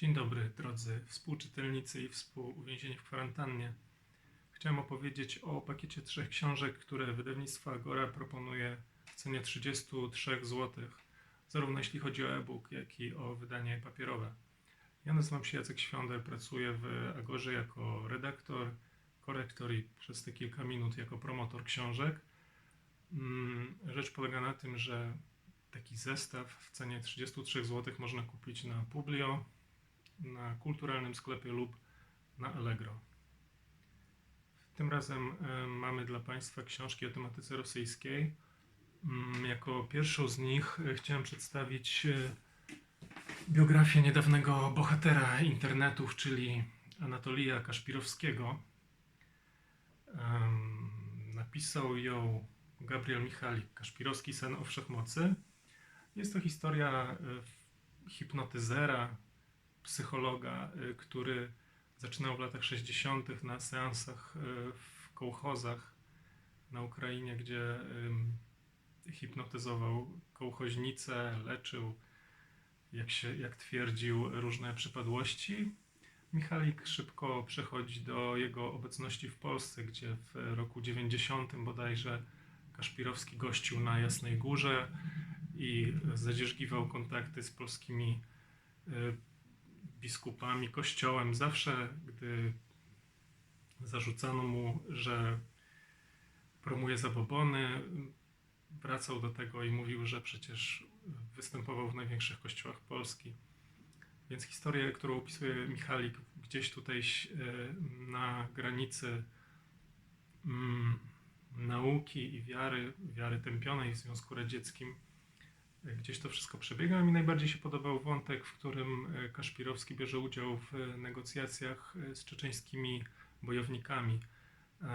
Dzień dobry, drodzy współczytelnicy i współuwięzieni w kwarantannie. Chciałem opowiedzieć o pakiecie trzech książek, które wydawnictwo Agora proponuje w cenie 33 zł, zarówno jeśli chodzi o e-book, jak i o wydanie papierowe. Ja nazywam się Jacek Świąder, pracuję w Agorze jako redaktor, korektor i przez te kilka minut jako promotor książek. Mm, Rzecz polega na tym, że taki zestaw w cenie 33 zł można kupić na Publio, na kulturalnym sklepie lub na Allegro. Tym razem e, mamy dla Państwa książki o tematyce rosyjskiej. Mm, Jako pierwszą z nich e, chciałem przedstawić e, biografię niedawnego bohatera internetów, czyli Anatolija Kaszpirowskiego. Napisał ją Gabriel Michalik, Kaszpirowski Sen o Wszechmocy. Jest to historia hipnotyzera, psychologa, y, który zaczynał w latach 60. na seansach y, w kołchozach na Ukrainie, gdzie hipnotyzował kołchoźnice, leczył, jak, się, jak twierdził, różne przypadłości. Michalik szybko przechodzi do jego obecności w Polsce, gdzie w roku 90 bodajże Kaszpirowski gościł na Jasnej Górze i zadzierzgiwał kontakty z polskimi y, biskupami, kościołem. Zawsze, gdy zarzucano mu, że promuje zabobony, wracał do tego i mówił, że przecież występował w największych kościołach Polski. Więc historię, którą opisuje Michalik, gdzieś tutaj e, na granicy mm, nauki i wiary, wiary tępionej w Związku Radzieckim, Gdzieś to wszystko przebiega. Mi najbardziej się podobał wątek, w którym e, Kaszpirowski bierze udział w e, negocjacjach e, z czeczeńskimi bojownikami.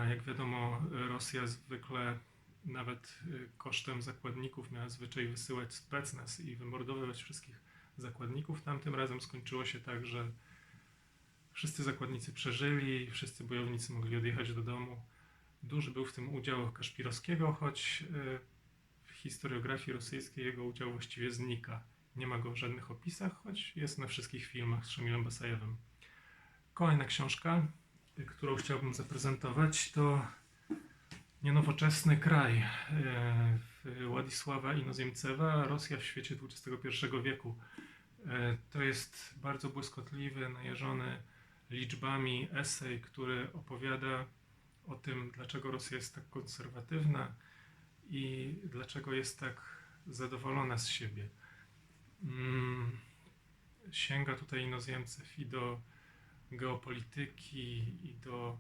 Jak wiadomo, Rosja zwykle nawet kosztem zakładników miała zwyczaj wysyłać specnaz i wymordowywać wszystkich zakładników. Tamtym razem skończyło się tak, że wszyscy zakładnicy przeżyli, wszyscy bojownicy mogli odjechać do domu. Duży był w tym udział Kaszpirowskiego, choć historiografii rosyjskiej jego udział właściwie znika. Nie ma go w żadnych opisach, choć jest na wszystkich filmach z Szamilem Basajewem. Kolejna książka, którą chciałbym zaprezentować, to Nienowoczesny kraj e, Władysława Inozemcewa, Rosja w świecie XXI wieku. E, to jest bardzo błyskotliwy, najeżony liczbami esej, który opowiada o tym, dlaczego Rosja jest tak konserwatywna, i dlaczego jest tak zadowolona z siebie. Mm, sięga tutaj inozemców i do geopolityki, i do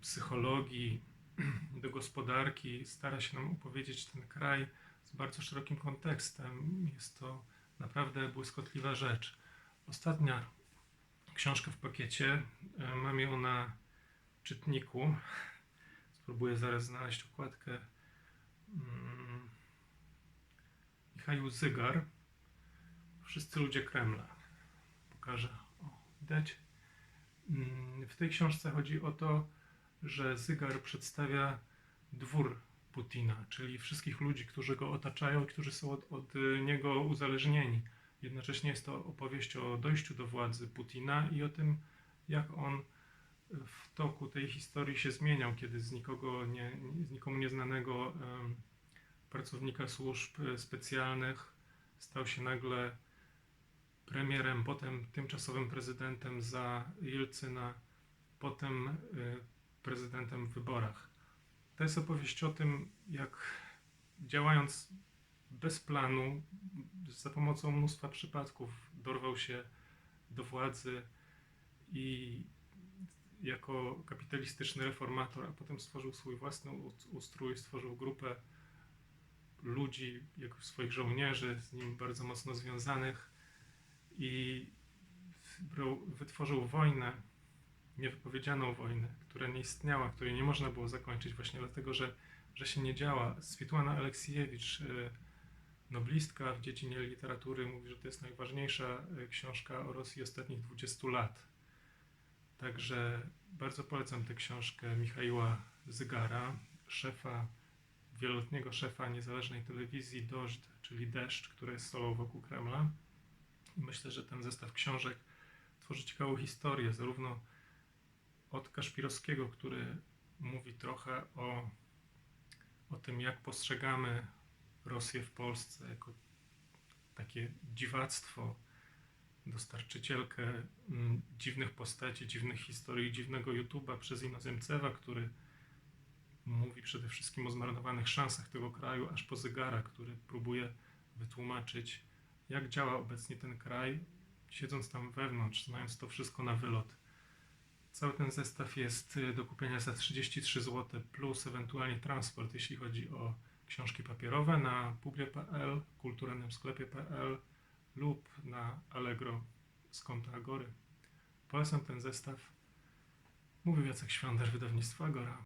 psychologii, do gospodarki. Stara się nam opowiedzieć ten kraj z bardzo szerokim kontekstem. Jest to naprawdę błyskotliwa rzecz. Ostatnia książka w pakiecie. E, mam ją na czytniku. Spróbuję zaraz znaleźć okładkę. Michał Zygar. Wszyscy ludzie Kremla. Pokażę. O, widać? Mm, w tej książce chodzi o to, że Zygar przedstawia dwór Putina, czyli wszystkich ludzi, którzy go otaczają którzy są od, od niego uzależnieni. Jednocześnie jest to opowieść o dojściu do władzy Putina i o tym, jak on w toku tej historii się zmieniał, kiedy z nikogo nie, z nikomu nieznanego pracownika służb specjalnych stał się nagle premierem, potem tymczasowym prezydentem za Jelcyna, potem y, prezydentem w wyborach. To jest opowieść o tym, jak działając bez planu, za pomocą mnóstwa przypadków, dorwał się do władzy i jako kapitalistyczny reformator, a potem stworzył swój własny ustrój, stworzył grupę ludzi, jako swoich żołnierzy, z nim bardzo mocno związanych i wytworzył wojnę, niewypowiedzianą wojnę, która nie istniała, której nie można było zakończyć właśnie dlatego, że, że się nie działa. Switłana Aleksiejewicz, e, noblistka w dziedzinie literatury, mówi, że to jest najważniejsza e, książka o Rosji ostatnich 20 lat. Także bardzo polecam tę książkę Michaiła Zygara, szefa, wieloletniego szefa niezależnej telewizji Dożd, czyli Deszcz, która jest solą wokół Kremla. I myślę, że ten zestaw książek stworzyć ciekawą historię, zarówno od Kaszpirowskiego, który mówi trochę o, o tym, jak postrzegamy Rosję w Polsce jako takie dziwactwo, dostarczycielkę mm, dziwnych postaci, dziwnych historii, dziwnego YouTube'a przez Inozemcewa, który mówi przede wszystkim o zmarnowanych szansach tego kraju, aż po zegara, który próbuje wytłumaczyć, jak działa obecnie ten kraj, siedząc tam wewnątrz, znając to wszystko na wylot. Cały ten zestaw jest y, do kupienia za 33 zł, plus ewentualnie transport, jeśli chodzi o książki papierowe na publie.pl, kulturalnym sklepie.pl lub na Allegro z konta Agory. Polecam ten zestaw. Mówił Jacek Świąder, wydawnictwo Agora.